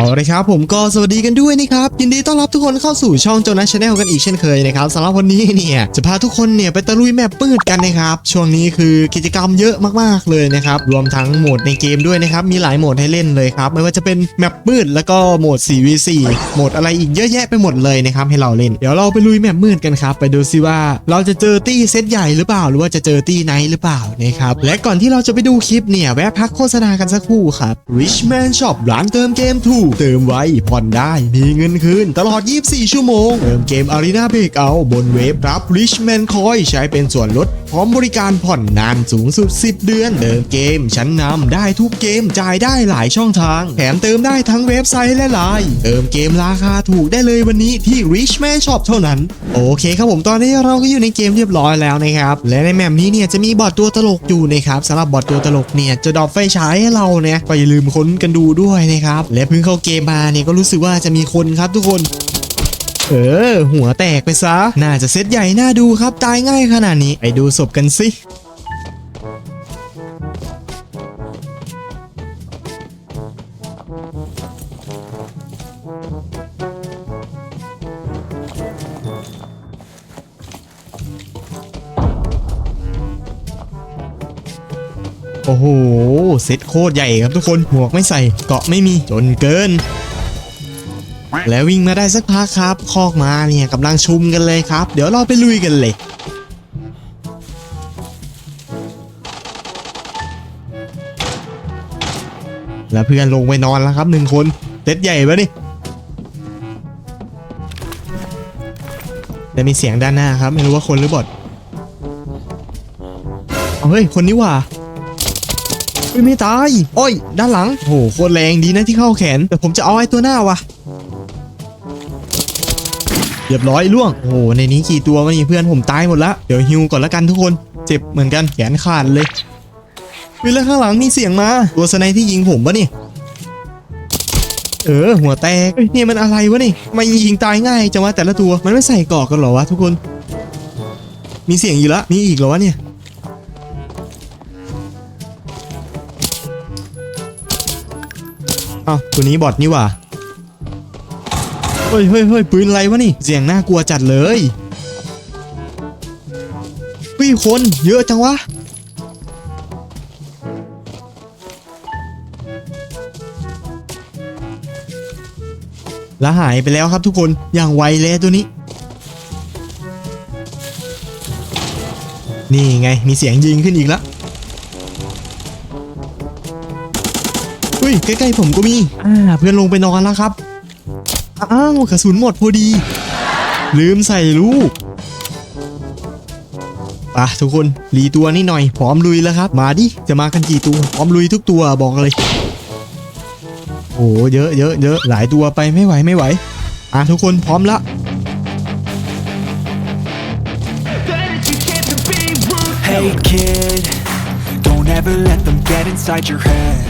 เอาเลยครับผมก็สวัสดีกันด้วยนะครับ ยินดีต้อนรับทุกคนเข้าสู่ช่องโจนัสชาแนลกันอีกเช่นเคยนะครับสำหรับวันนี้เนี่ยจะพาทุกคนเนี่ยไปตะลุยแมปปืดกันนะครับ ช่วงนี้คือกิจกรรมเยอะมากๆเลยนะครับ รวมทั้งโหมดในเกมด้วยนะครับ มีหลายโหมดให้เล่นเลยครับ ไม่ว่าจะเป็นแมปมืดแล้วก็โหมด 4v4 โหมดอะไรอีกเยอะแยะไปหมดเลยนะครับให้เราเล่น เดี๋ยวเราไปลุยแมปมืดกันครับ ไปดูซิว่าเราจะเจอตี้เซตใหญ่หรือเปล่า หรือว่าจะเจอตี้ไนท์หรือเปล่านะครับ และก่อนที่เราจะไปดูคลิปเนี่ยแวะพักโฆษณากันสักครู่ครับ Richman Shop ร้านเติมเกมถูกเติมไวผ่อนได้มีเงินคืนตลอด 24 ชั่วโมง เติมเกม Arena Breakout บนเว็บรับ Richman Coin ใช้เป็นส่วนลดพร้อมบริการผ่อนนานสูงสุด 10 เดือน เติมเกม ชั้นนำได้ทุกเกมจ่ายได้หลายช่องทาง แถมเติมได้ทั้งเว็บไซต์และไลน์เติมเกมราคาถูกได้เลยวันนี้ที่ Richman Shop เท่านั้น โอเคครับผมตอนนี้เราก็อยู่ในเกมเรียบร้อยแล้วนะครับ และในแมปนี้เนี่ยจะมีบอทตัวตลกอยู่นะครับสำหรับบอทตัวตลกเนี่ยจะดรอปไฟฉายให้เราเนี่ยก็อย่าลืมค้นกันดูด้วยนะครับและเพิ่งเข้าเกมมาเนี่ยก็รู้สึกว่าจะมีคนครับทุกคน เออ หัวแตกไปซะ น่าจะเซตใหญ่น่าดูครับ ตายง่ายขนาดนี้ ไปดูศพกันสิ อ้โหเซตโคตรใหญ่ครับทุกคนหมวกไม่ใส่เกาะไม่มีจนเกิน แล้ววิ่งมาได้สักพักครับ คอกมาเนี่ยกำลังชุมกันเลยครับ เดี๋ยวเราไปลุยกันเลยแล้วเพื่อนลงไปนอนแล้วครับหนึ่งคนเต็ดใหญ่ปะนี่แต่มีเสียงด้านหน้าครับ ไม่รู้ว่าคนหรือบอทเฮ้ย คนนี้ว่ะ เฮ้ยไม่ตายโอ้ยด้านหลังโอ้โหโคตรแรงดีนะที่เข้าแขน แต่ผมจะเอาไอ้ตัวหน้าว่ะเรียบร้อยล่วง โอ้โห ในนี้กี่ตัวมันนี่เพื่อนผมตายหมดละเดี๋ยวฮิวก่อนละกันทุกคน เจ็บเหมือนกันแขนขาดเลยวิแล้วข้างหลังมีเสียงมา ตัวสไนที่ยิงผมปะนี่ เออ หัวแตกเอ้ยนี่ยมันอะไรวะนี่ทำไมายิงตายง่ายจังวะแต่ละตัว มันไม่ใส่กราะกันหรอวะทุกคน มีเสียงอยู่ละมีอีกเหรอวะเนี่ย อ้าวตัวนี้บอทนี่ว่าเฮ้ยเฮ้ยเฮ้ยปืนอะไรวะนี่เสียงน่ากลัวจัดเลยเฮ้ยคนเยอะจังวะแล้วหายไปแล้วครับทุกคนอย่างไวเลยตัวนี้ นี่ไงมีเสียงยิงขึ้นอีกแล้ว ฮ้ยใกล้ๆผมก็มี อ่า เพื่อนลงไปนอนแล้วครับอ้าวกระสุนหมดพอดี ลืมใส่ลูกปะทุกคนรีตัวนี่หน่อยพร้อมลุยแล้วครับ มาดิจะมากันกี่ตัวพร้อมลุยทุกตัวบอกเลย โอ้เยอะเยอะเยอะหลายตัวไปไม่ไหวไม่ไหวอะทุกคนพร้อมละ Hey kid, don't ever let them get inside your head.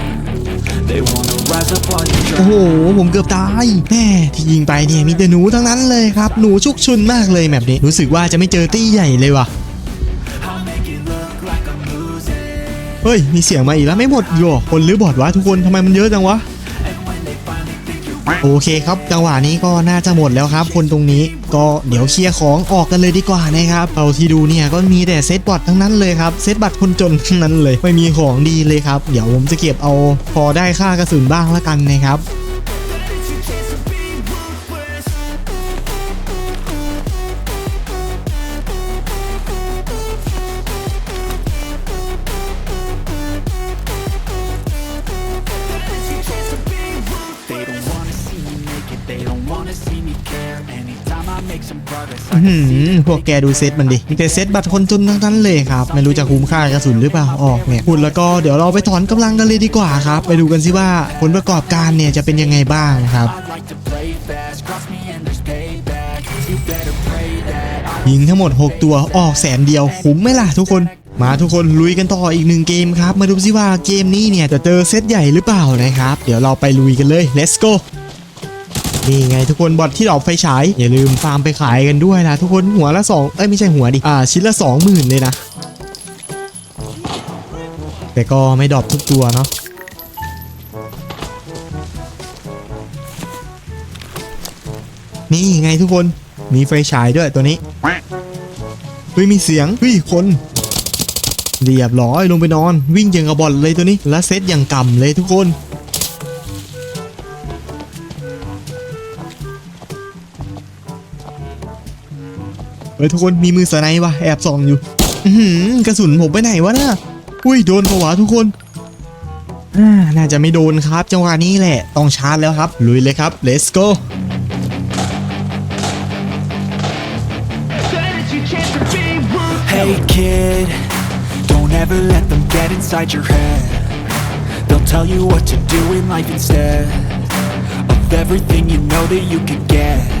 โอ้โห ผมเกือบตายแม่ที่ยิงไปเนี่ยมีแต่หนูทั้งนั้นเลยครับ หนูชุกชุนมากเลยแบบนี้ รู้สึกว่าจะไม่เจอตี้ใหญ่เลยว่ะ เฮ้ย มีเสียงมาอีกแล้วไม่หมดหรอคนหรือบอดวะทุกคนทำไมมันเยอะจังวะ โอเคครับจังหวะนี้ก็น่าจะหมดแล้วครับ คนตรงนี้ก็เดี๋ยวเคลียร์ของออกกันเลยดีกว่านะครับเอาที่ดูเนี่ยก็มีแต่เซตบอททั้งนั้นเลยครับเซตบัตรคนจนทั้งนั้นเลย ไม่มีของดีเลยครับ เดี๋ยวผมจะเก็บเอาพอได้ค่ากระสุนบ้างละกันนะครับ อื้อหือพวกแกดูเซตมันดิมีแต่เซตบัตรคนจนทั้งนั้นเลยครับ ไม่รู้จะคุ้มค่ากระสุนหรือเปล่าออกเนี่ยพูดแล้วก็เดี๋ยวเราไปถอนกำลังกันเลยดีกว่าครับ ไปดูกันสิว่าผลประกอบการเนี่ยจะเป็นยังไงบ้างครับยิงทั้งหมด 6 ตัวออกแสนเดียวคุ้มไหมล่ะทุกคนมาทุกคนลุยกันต่ออีกหนึ่งเกมครับ มาดูสิว่าเกมนี้เนี่ยจะเจอเซตใหญ่หรือเปล่านะครับ เดี๋ยวเราไปลุยกันเลย let's go นี่ไงทุกคนบอทที่ดอกไฟฉายอย่าลืมฟาร์มไปขายกันด้วยนะทุกคนหัวละ2เอ้ยไม่ใช่หัวดิอ่าชิ้นละ 20,000 เลยนะ แต่ก็ไม่ดอปทุกตัวเนาะนี่ไงทุกคนมีไฟฉายด้วยตัวนี้เฮ้ยมีเสียงเฮ้ยคนเรียบร้อยลงไปนอน วิ่งอย่างกระบอลเลยตัวนี้ แล้วเซตอย่างกำเลยทุกคน ฮ้ยทุกคนมีมือสไนป์วะแอบส่องอยู่อื้อหือกระสุนผมไปไหนวะน่ะอุ้ยโดนปะวะทุกคนอ่าน่าจะไม่โดนครับจังหวะนี้แหละต้องชาร์จแล้วครับ ลุยเลยครับ let's go Hey kid, don't ever let them get inside your head. They'll tell you what to do in life instead of everything you know that you could get.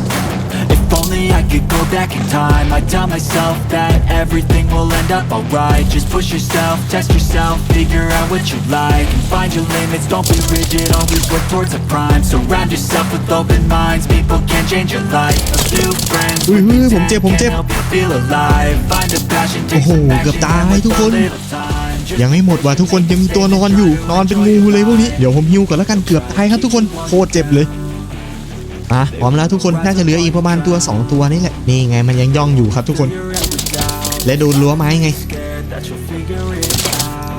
If only I could go back in time I'd tell myself that everything will end up alright Just push yourself, test yourself, figure out what you like And find your limits, don't be rigid, always work towards a prime Surround yourself with open minds, people can change your life A few friends อุ้ย with เฮ้ยผมเจ็บ intent ผมเจ็บ can help you feel alive Find a passion, โอ้ take โห some เกือบ action ตาย and ทุกคน with a little time Just ยังไม่หมดว่ะทุกคนยังมีตัวนอนอยู่ นอนเป็นงูเลยพวกนี้ เดี๋ยวผมฮิวก่อนแล้วกันเกือบตายครับทุกคนโคตรเจ็บเลย อะพร้อมแล้วทุกคนน่าจะเหลืออีกประมาณตัว 2 ตัวนี่แหละ นี่ไงมันยังย่องอยู่ครับทุกคน และโดนรั้วไม้ไง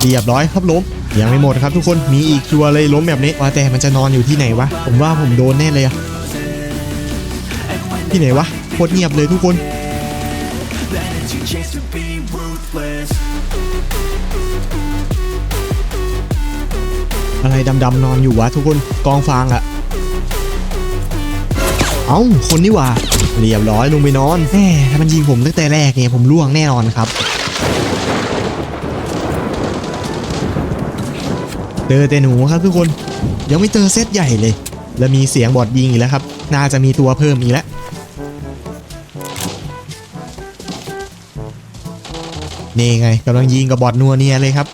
เรียบร้อยครับล้มยังไม่หมดครับทุกคนมีอีกตัวเลยล้มแบบนี้ว่าแต่มันจะนอนอยู่ที่ไหนวะผมว่าผมโดนแน่เลยอะที่ไหนวะโคตรเงียบเลยทุกคนอะไรดำๆนอนอยู่วะทุกคนกองฟางอะ อ้าคนนี่ว่าเรียบร้อยลงไปนอนแหมถ้ามันยิงผมตั้งแต่แรกเนี่ยผมล่วงแน่นอนครับ เจอแต่หนูครับทุกคนยังไม่เจอเซตใหญ่เลย แล้วมีเสียงบอดยิงอีกแล้วครับ น่าจะมีตัวเพิ่มอีกแล้วนี่ไงกำลังยิงกับบอดนัวเนียเลยครับ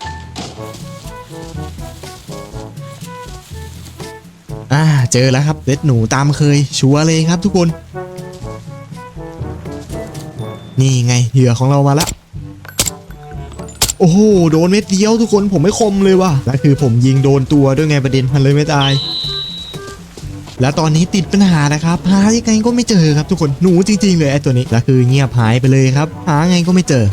เจอแล้วครับเด็ดหนูตามเคย ชัวร์เลยครับทุกคน นี่ไงเหยื่อของเรามาละโอ้โหโดนเม็ดเดียวทุกคนผมไม่คมเลยว่ะแล้วคือผมยิงโดนตัวด้วยไงประเด็นมันเลยไม่ตาย แล้วตอนนี้ติดปัญหานะครับหายังไงก็ไม่เจอครับทุกคนหนูจริงๆเลยไอ้ตัวนี้แล้วคือเงียบหายไปเลยครับ หาไงก็ไม่เจอ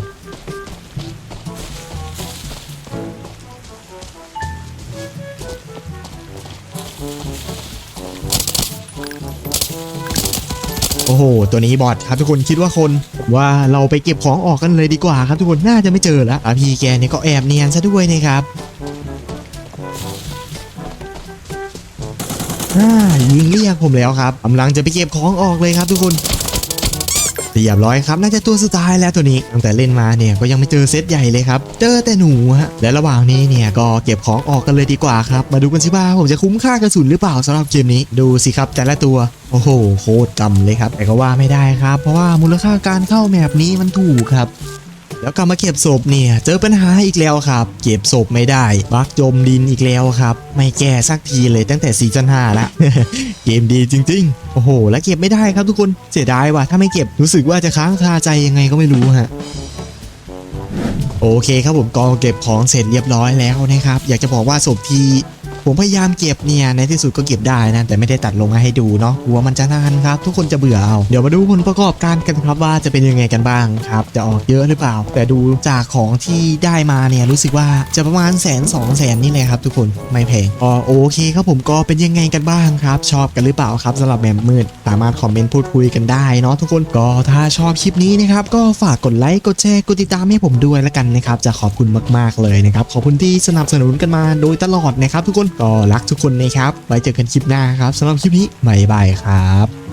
โอ้โห ตัวนี้บอดครับทุกคนคิดว่าคนว่าเราไปเก็บของออกกันเลยดีกว่าครับทุกคนน่าจะไม่เจอแล้วอะพี่แกเนี่ยก็แอบเนียนซะด้วยนะครับอ่ายิงเรียกผมแล้วครับกำลังจะไปเก็บของออกเลยครับทุกคน เรียบร้อยครับน่าจะตัวสุดท้ายแล้วตัวนี้ตั้งแต่เล่นมาเนี่ยก็ยังไม่เจอเซตใหญ่เลยครับ เจอแต่หนูฮะและระหว่างนี้เนี่ยก็เก็บของออกกันเลยดีกว่าครับ มาดูกันสิว่าผมจะคุ้มค่ากระสุนหรือเปล่าสำหรับเกมนี้ดูสิครับแต่ละตัวโอ้โหโคตรจำเลยครับแต่ก็ว่าไม่ได้ครับ เพราะว่ามูลค่าการเข้าแมปนี้มันถูกครับ แล้วกลับมาเก็บศพเนี่ย เจอปัญหาอีกแล้วครับ เก็บศพไม่ได้ บักจมดินอีกแล้วครับ ไม่แก้สักทีเลยตั้งแต่ซีซั่น5ละเกมดีจริง ๆ โอ้โห แล้วเก็บไม่ได้ครับทุกคนเสียดายว่ะถ้าไม่เก็บรู้สึกว่าจะค้างคาใจยังไงก็ไม่รู้ฮะโอเคครับผมก็เก็บของเสร็จเรียบร้อยแล้วนะครับ อยากจะบอกว่าศพที่ ผมพยายามเก็บเนี่ยในที่สุดก็เก็บได้นะ แต่ไม่ได้ตัดลงมาให้ดูเนาะกลัวมันจะนานครับ ทุกคนจะเบื่อเอาเดี๋ยวมาดูผลประกอบการกันครับว่าจะเป็นยังไงกันบ้างครับ จะออกเยอะหรือเปล่า แต่ดูจากของที่ได้มาเนี่ยรู้สึกว่าจะประมาณแสนสองแสนนี่เลยครับ ทุกคนไม่แพงก็โอเคครับผมก็เป็นยังไงกันบ้างครับ ชอบกันหรือเปล่าครับสำหรับแมมมืดสามารถคอมเมนต์พูดคุยกันได้เนาะทุกคนก็ถ้าชอบคลิปนี้นะครับก็ฝากกดไลค์กดแชร์กดติดตามให้ผมด้วยละกันนะครับจะขอบคุณมาก ๆเลยนะครับขอบคุณที่สนับสนุนกันมาโดยตลอดนะครับทุกคนก็รักทุกคนนะครับ ไว้เจอกันคลิปหน้าครับสำหรับคลิปนี้บายบายครับ